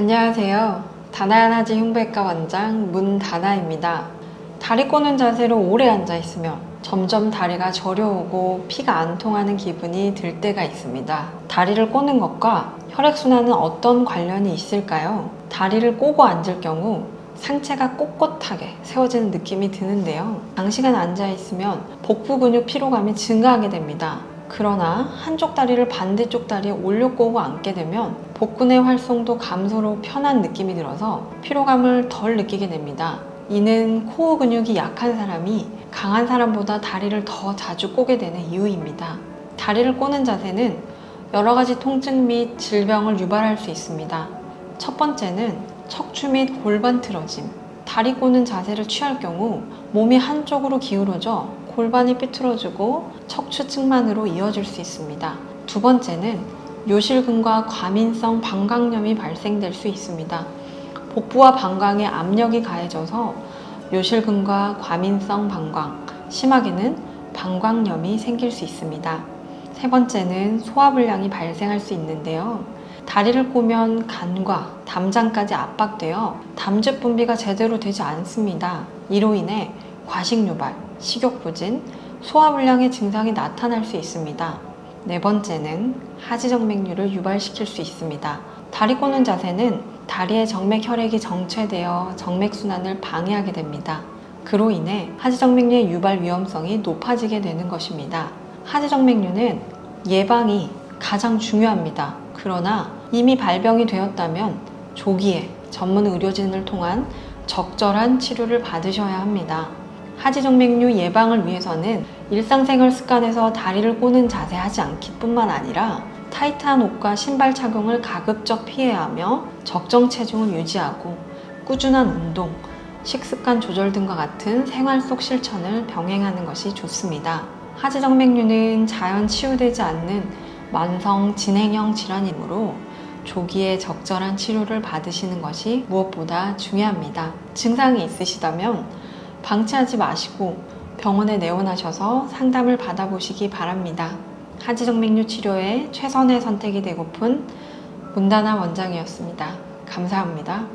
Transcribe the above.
안녕하세요. 다나야나지 흉부외과 원장 문다나입니다. 다리 꼬는 자세로 오래 앉아 있으면 점점 다리가 저려오고 피가 안 통하는 기분이 들 때가 있습니다. 다리를 꼬는 것과 혈액순환은 어떤 관련이 있을까요? 다리를 꼬고 앉을 경우 상체가 꼿꼿하게 세워지는 느낌이 드는데요. 장시간 앉아 있으면 복부 근육 피로감이 증가하게 됩니다. 그러나 한쪽 다리를 반대쪽 다리에 올려 꼬고 앉게 되면 복근의 활성도 감소로 편한 느낌이 들어서 피로감을 덜 느끼게 됩니다. 이는 코어 근육이 약한 사람이 강한 사람보다 다리를 더 자주 꼬게 되는 이유입니다. 다리를 꼬는 자세는 여러 가지 통증 및 질병을 유발할 수 있습니다. 첫 번째는 척추 및 골반 틀어짐. 다리 꼬는 자세를 취할 경우 몸이 한쪽으로 기울어져 골반이 삐뚤어지고 척추 측만으로 이어질 수 있습니다. 두 번째는 요실근과 과민성 방광염이 발생될 수 있습니다. 복부와 방광에 압력이 가해져서 요실근과 과민성 방광, 심하게는 방광염이 생길 수 있습니다. 세 번째는 소화불량이 발생할 수 있는데요. 다리를 꼬면 간과 담장까지 압박되어 담즙 분비가 제대로 되지 않습니다. 이로 인해 과식 유발, 식욕 부진, 소화불량의 증상이 나타날 수 있습니다. 네 번째는 하지정맥류를 유발시킬 수 있습니다. 다리 꼬는 자세는 다리의 정맥 혈액이 정체되어 정맥 순환을 방해하게 됩니다. 그로 인해 하지정맥류의 유발 위험성이 높아지게 되는 것입니다. 하지정맥류는 예방이 가장 중요합니다. 그러나 이미 발병이 되었다면 조기에 전문 의료진을 통한 적절한 치료를 받으셔야 합니다. 하지정맥류 예방을 위해서는 일상생활 습관에서 다리를 꼬는 자세 하지 않기 뿐만 아니라 타이트한 옷과 신발 착용을 가급적 피해야 하며 적정 체중을 유지하고 꾸준한 운동, 식습관 조절 등과 같은 생활 속 실천을 병행하는 것이 좋습니다. 하지정맥류는 자연 치유되지 않는 만성 진행형 질환이므로 조기에 적절한 치료를 받으시는 것이 무엇보다 중요합니다. 증상이 있으시다면 방치하지 마시고 병원에 내원하셔서 상담을 받아보시기 바랍니다. 하지정맥류 치료의 최선의 선택이 되고픈 문다나 원장이었습니다. 감사합니다.